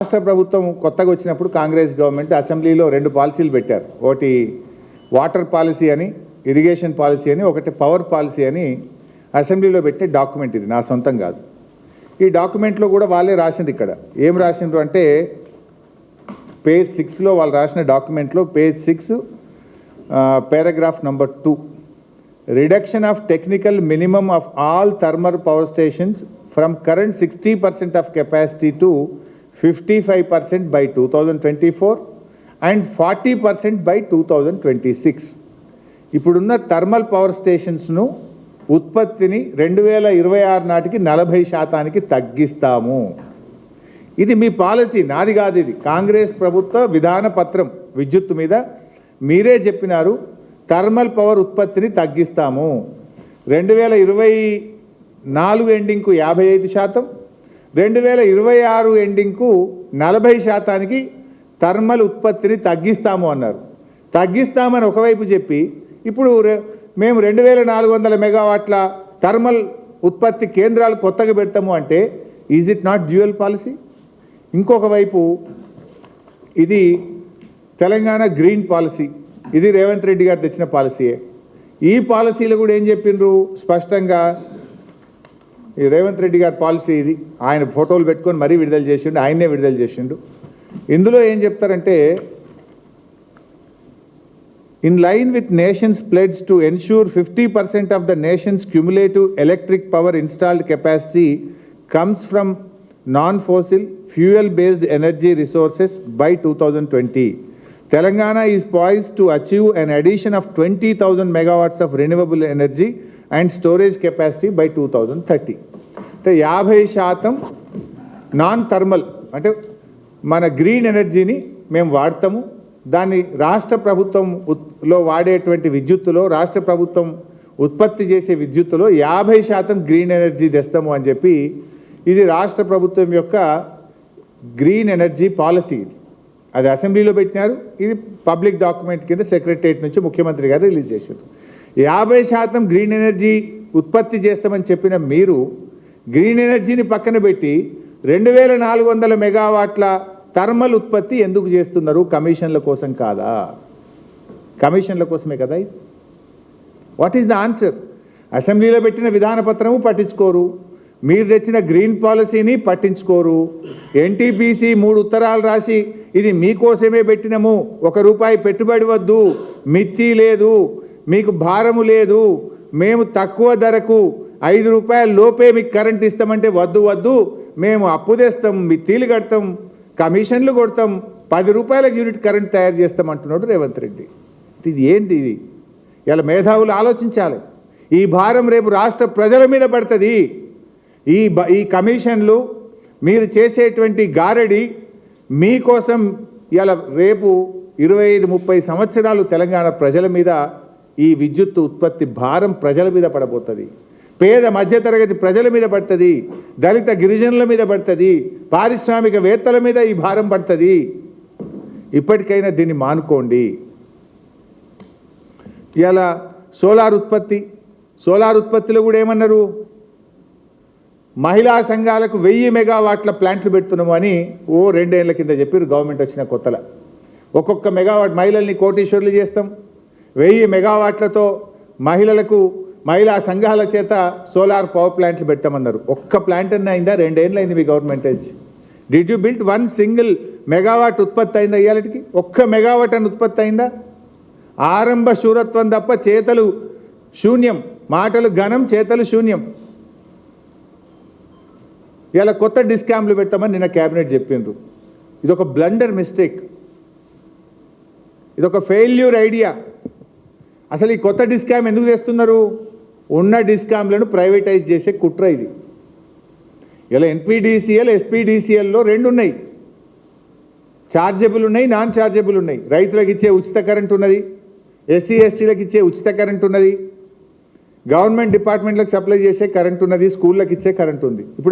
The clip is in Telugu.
రాష్ట్ర ప్రభుత్వం కొత్తగా వచ్చినప్పుడు కాంగ్రెస్ గవర్నమెంట్ అసెంబ్లీలో రెండు పాలసీలు పెట్టారు. ఒకటి వాటర్ పాలసీ అని ఇరిగేషన్ పాలసీ అని ఒకటి పవర్ పాలసీ అని అసెంబ్లీలో పెట్టే డాక్యుమెంట్ ఇది. నా సొంతం కాదు. ఈ డాక్యుమెంట్లో కూడా వాళ్ళే రాసింది ఇక్కడ. ఏం రాసిండ్రు అంటే పేజ్ సిక్స్లో వాళ్ళు రాసిన డాక్యుమెంట్లో page six paragraph number two. Reduction of technical minimum of all thermal power stations from current sixty percent of capacity to fifty five percent by two thousand twenty four and forty percent by two thousand twenty six ఇప్పుడున్న థర్మల్ పవర్ స్టేషన్స్ను ఉత్పత్తిని రెండు వేల ఇరవై ఆరు నాటికి నలభై శాతానికి తగ్గిస్తాము. ఇది మీ పాలసీ నాది కాదు ఇది. కాంగ్రెస్ ప్రభుత్వ విధాన పత్రం విద్యుత్ మీద మీరే చెప్పినారు థర్మల్ పవర్ ఉత్పత్తిని తగ్గిస్తాము. రెండు వేల ఇరవై నాలుగు ఎండింగ్కు యాభై ఐదు శాతం రెండు వేల ఇరవై ఆరు ఎండింగ్కు నలభై శాతానికి థర్మల్ ఉత్పత్తిని తగ్గిస్తాము అన్నారు. తగ్గిస్తామని ఒకవైపు చెప్పి ఇప్పుడు రె- మేము రెండు వేల నాలుగు వందల మెగావాట్ల థర్మల్ ఉత్పత్తి కేంద్రాలు కొత్తగా పెడతాము అంటే is it not dual policy ఇంకొక వైపు ఇది తెలంగాణ గ్రీన్ పాలసీ ఇది రేవంత్ రెడ్డి గారు తెచ్చిన పాలసీయే ఈ పాలసీలు కూడా ఏం చెప్పిండ్రు? స్పష్టంగా ఈ రేవంత్ రెడ్డి గారి పాలసీ ఇది. ఆయన ఫోటోలు పెట్టుకొని మరీ విడుదల చేసిండు ఆయన్నే విడుదల చేసిండు. ఇందులో ఏం చెప్తారంటే in line with nations pledges to ensure fifty percent of the nation's cumulative electric power installed capacity comes from non fossil fuel based energy resources by two thousand twenty. Telangana is poised to achieve an addition of twenty thousand megawatts of renewable energy and storage capacity by two thousand thirty అంటే యాభై శాతం నాన్ థర్మల్ అంటే మన గ్రీన్ ఎనర్జీని మేము వాడతాము. దాన్ని రాష్ట్ర ప్రభుత్వం లో వాడేటువంటి విద్యుత్తులో రాష్ట్ర ప్రభుత్వం ఉత్పత్తి చేసే విద్యుత్తులో యాభై శాతం గ్రీన్ ఎనర్జీ తెస్తాము అని చెప్పి ఇది రాష్ట్ర ప్రభుత్వం యొక్క గ్రీన్ ఎనర్జీ పాలసీ ఇది అది అసెంబ్లీలో పెట్టినారు. ఇది పబ్లిక్ డాక్యుమెంట్ కింద సెక్రటరియట్ నుంచి ముఖ్యమంత్రి గారు రిలీజ్ చేశారు. యాభై శాతం గ్రీన్ ఎనర్జీ ఉత్పత్తి చేస్తామని చెప్పిన మీరు గ్రీన్ ఎనర్జీని పక్కన పెట్టి రెండు వేల నాలుగు వందల మెగావాట్ల థర్మల్ ఉత్పత్తి ఎందుకు చేస్తున్నారు? కమిషన్ల కోసం కాదా? కమిషన్ల కోసమే కదా ఇది? వాట్ ఈస్ ద ఆన్సర్ అసెంబ్లీలో పెట్టిన విధాన పత్రము పట్టించుకోరు. మీరు తెచ్చిన గ్రీన్ పాలసీని పట్టించుకోరు. ఎన్టీపీసీ మూడు ఉత్తరాలు రాసి ఇది మీకోసమే పెట్టినము. ఒక రూపాయి పెట్టుబడి వద్దు. మిత్తి లేదు. మీకు భారము లేదు. మేము తక్కువ ధరకు ఐదు రూపాయల లోపే మీకు కరెంట్ ఇస్తామంటే వద్దు వద్దు. మేము అప్పు తెస్తాం మిత్తీలు కడతాం కమిషన్లు కొడతాం పది రూపాయలకు యూనిట్ కరెంట్ తయారు చేస్తాం అంటున్నాడు రేవంత్ రెడ్డి. ఇది ఏంటి ఇది? ఇలా మేధావులు ఆలోచించాలి. ఈ భారం రేపు రాష్ట్ర ప్రజల మీద పడుతుంది. ఈ ఈ కమిషన్లు మీరు చేసేటువంటి గారడి మీకోసం ఇలా రేపు ఇరవై ఐదు ముప్పై సంవత్సరాలు తెలంగాణ ప్రజల మీద ఈ విద్యుత్ ఉత్పత్తి భారం ప్రజల మీద పడబోతుంది. పేద మధ్యతరగతి ప్రజల మీద పడుతుంది. దళిత గిరిజనుల మీద పడుతుంది. పారిశ్రామికవేత్తల మీద ఈ భారం పడుతుంది. ఇప్పటికైనా దీన్ని మానుకోండి. ఇలా సోలార్ ఉత్పత్తి సోలార్ ఉత్పత్తిలో కూడా ఏమన్నారు? మహిళా సంఘాలకు వెయ్యి మెగావాట్ల ప్లాంట్లు పెడుతున్నాము అని ఓ రెండేళ్ళ కింద చెప్పారు గవర్నమెంట్ వచ్చిన కొత్తల. ఒక్కొక్క మెగావాట్ మహిళల్ని కోటీశ్వర్లు చేస్తాం. వెయ్యి మెగావాట్లతో మహిళలకు మహిళా సంఘాల చేత సోలార్ పవర్ ప్లాంట్లు పెట్టమన్నారు. ఒక్క ప్లాంట్ అన్న అయిందా? రెండేళ్ళు అయింది మీ గవర్నమెంట్ వచ్చి did you built one single megawatt ఉత్పత్తి అయిందా ఇవాళకి ఒక్క మెగావాట్ అని ఉత్పత్తి అయిందా? ఆరంభ శూరత్వం తప్ప చేతలు శూన్యం. మాటలు ఘనం చేతలు శూన్యం. ఇలా కొత్త డిస్కామ్లు పెట్టమని నిన్న క్యాబినెట్ చెప్పిండ్రు. ఇది ఒక బ్లండర్ మిస్టేక్ ఇదొక ఫెయిల్యూర్ ఐడియా అసలు ఈ కొత్త డిస్కామ్ ఎందుకు తెస్తున్నారు? ఉన్న డిస్కామ్లను ప్రైవేటైజ్ చేసే కుట్ర ఇది. ఇలా ఎన్పిడిసిఎల్ ఎస్పీడీసీఎల్లో రెండు ఉన్నాయి ఛార్జబుల్ ఉన్నాయి నాన్ చార్జబుల్ ఉన్నాయి. రైతులకు ఇచ్చే ఉచిత కరెంట్ ఉన్నది ఎస్సీ ఎస్టీలకు ఇచ్చే ఉచిత కరెంట్ ఉన్నది. గవర్నమెంట్ డిపార్ట్మెంట్లకు సప్లై చేసే కరెంట్ ఉన్నది స్కూళ్ళకి ఇచ్చే కరెంట్ ఉంది. ఇప్పుడు